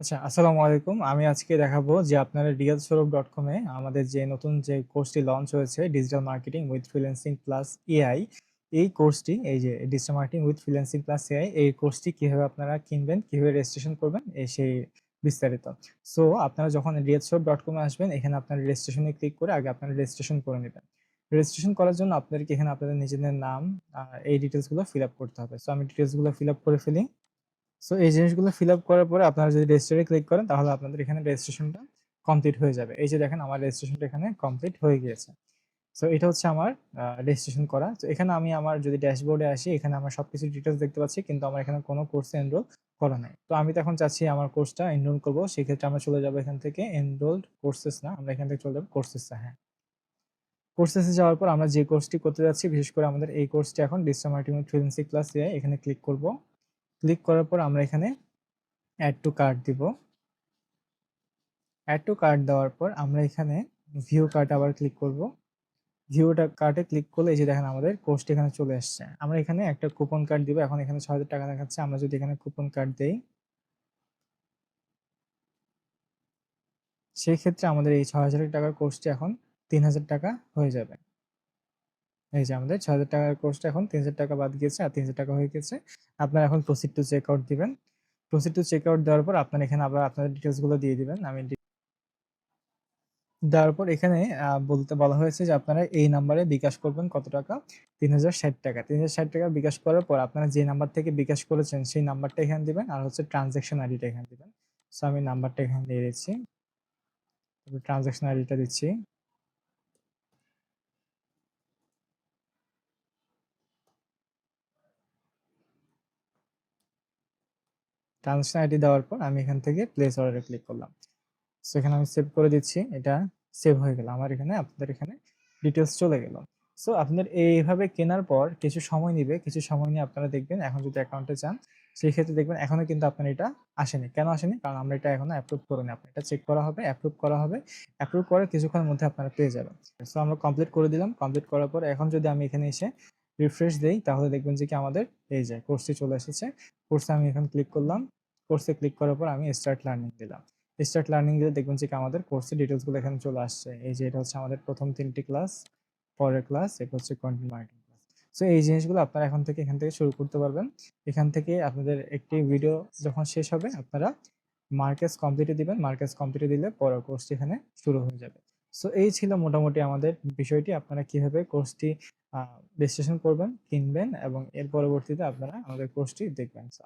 আচ্ছা, আসসালামু আলাইকুম। আমি আজকে দেখাবো যে আপনারা realswrub.com এ আমাদের যে নতুন যে কোর্সটি লঞ্চ হয়েছে digital marketing with freelancing plus AI এই কোর্সটি এই যে digital marketing with freelancing plus AI এই কোর্সটি কীভাবে আপনারা কিনবেন, কীভাবে রেজিস্ট্রেশন করবেন সেই বিস্তারিত। সো আপনারা যখন realswrub.com এ আসবেন এখানে আপনারা রেজিস্ট্রেশনে ক্লিক করে আগে আপনারা রেজিস্ট্রেশন করে নেবেন রেজিস্ট্রেশন করার জন্য আপনাদেরকে এখানে আপনাদের নিজেদের নাম এই ডিটেলসগুলো ফিল আপ করতে হবে। সো আমি ডিটেলসগুলো ফিল আপ করে ফেলি। সো এই জিনিসগুলো ফিল আপ করার পরে আপনারা যদি রেজিস্টার ক্লিক করেন, তাহলে আপনাদের এখানে রেজিস্ট্রেশনটা কমপ্লিট হয়ে যাবে। এই যে দেখেন, আমার রেজিস্ট্রেশনটা এখানে কমপ্লিট হয়ে গিয়েছে। সো এটা হচ্ছে আমার রেজিস্ট্রেশন করা। তো এখানে আমি আমার যদি ড্যাশবোর্ডে আসি, এখানে আমার সবকিছু ডিটেলস দেখতে পাচ্ছি, কিন্তু আমার এখানে কোনো কোর্সে এনরোল করা নাই। তো আমি তো এখন চাচ্ছি আমার কোর্সটা এনরোল করব। সেক্ষেত্রে আমরা চলে যাব এখান থেকে এনরোলড কোর্সেস না, আমরা এখান থেকে চলে যাব কোর্সেস হ্যাঁ। কোর্সেস যাওয়ার পর আমরা যে কোর্সটি করতে যাচ্ছি, বিশেষ করে আমাদের এই কোর্সটি এখন ডিজিটাল মার্কেটিং প্লাস এআই এখানে ক্লিক করব। ক্লিক করার পর আমরা এখানে অ্যাড টু কার্ড দিব। অ্যাড টু কার্ড দেওয়ার পর আমরা এখানে ভিউ কার্ট আবার ক্লিক করব। ভিউটা কার্টে ক্লিক করলে এই যে দেখেন আমাদের কোর্সটি এখানে চলে আসছে। আমরা এখানে একটা কুপন কার্ড দিব। এখন এখানে ৳৬,০০০ দেখাচ্ছে। আমরা যদি এখানে কুপন কার্ড দেই সেই ক্ষেত্রে আমাদের এই ছ হাজার টাকার কোর্সটি এখন ৳৩,০০০ হয়ে যাবে। এই যে আমাদের ৳৬,০০০ টাকার কোর্সটা এখন ৳৩,০০০ বাদ গিয়েছে আর ৳৩,০০০ হয়ে গেছে। আপনারা এখন প্রসিড টু চেক আউট দিবেন। প্রসিড টু চেক আউট দেওয়ার পর আপনারা এখানে আবার আপনাদের ডিটেলসগুলো দিয়ে দিবেন। আমি দেওয়ার পর এখানে বলতে বলা হয়েছে যে আপনারা এই নাম্বারে বিকাশ করবেন কত টাকা? ৳৩,০৬০ ৳৩,০৬০ বিকাশ করার পর আপনারা যে নাম্বার থেকে বিকাশ করেছেন সেই নাম্বারটা এখানে দিবেন আর হচ্ছে ট্রান্সেকশন আইডিটা এখানে দিবেন। সো আমি নাম্বারটা এখানে দিয়ে দিচ্ছি। ট্রানজ্যাকশন আইডিটা দিচ্ছি। ট্রান্সেকশন আইডি দেওয়ার পর আমি এখান থেকে প্লেস অর্ডারে ক্লিক করলাম। সো এখানে আমি সেভ করে দিচ্ছি। এটা সেভ হয়ে গেল। আমার এখানে আপনাদের এখানে ডিটেলস চলে গেল। সো আপনাদের এইভাবে কেনার পর কিছু সময় নিবে। কিছু সময় নিয়ে আপনারা দেখবেন এখন যদি অ্যাকাউন্টে চান সেই ক্ষেত্রে দেখবেন এখনও কিন্তু আপনার এটা আসেনি। কেন আসেনি? কারণ আমরা এটা এখনও অ্যাপ্রুভ করিনি। আপনার এটা চেক করা হবে, অ্যাপ্রুভ করা হবে। অ্যাপ্রুভ করে কিছুক্ষণের মধ্যে আপনারা পেয়ে যাবেন। সো আমরা কমপ্লিট করে দিলাম। কমপ্লিট করার পর এখন যদি আমি এখানে এসে রিফ্রেশ দেই তাহলে দেখবেন যে কি আমাদের এই যে কোর্সটি চলে এসেছে। কোর্সে আমি এখন ক্লিক করলাম। কোর্সে ক্লিক করার পর আমি স্টার্ট লার্নিং দিলাম। স্টার্ট লার্নিং দিলে দেখবেন যে কি আমাদের কোর্সের ডিটেইলসগুলো এখানে চলে আসছে। এই যে এটা হচ্ছে আমাদের প্রথম তিনটি ক্লাস, পরের ক্লাস, এরপর হচ্ছে কনটেন্ট মার্কেটিং ক্লাস। সো এই জিনিসগুলো আপনারা এখন থেকে এখান থেকে শুরু করতে পারবেন। এখান থেকে আপনাদের একটি ভিডিও যখন শেষ হবে আপনারা মার্কেস কমপ্লিট দিবেন। মার্কেস কমপ্লিট দিলে পরের কোর্সটি এখানে শুরু হয়ে যাবে। সো এই ছিল মোটামুটি আমাদের বিষয়টি। আপনারা কীভাবে কোর্সটি রেজিস্ট্রেশন করবেন, কিনবেন এবং এর পরবর্তীতে আপনারা আমাদের কোর্সটি দেখবেন। আশা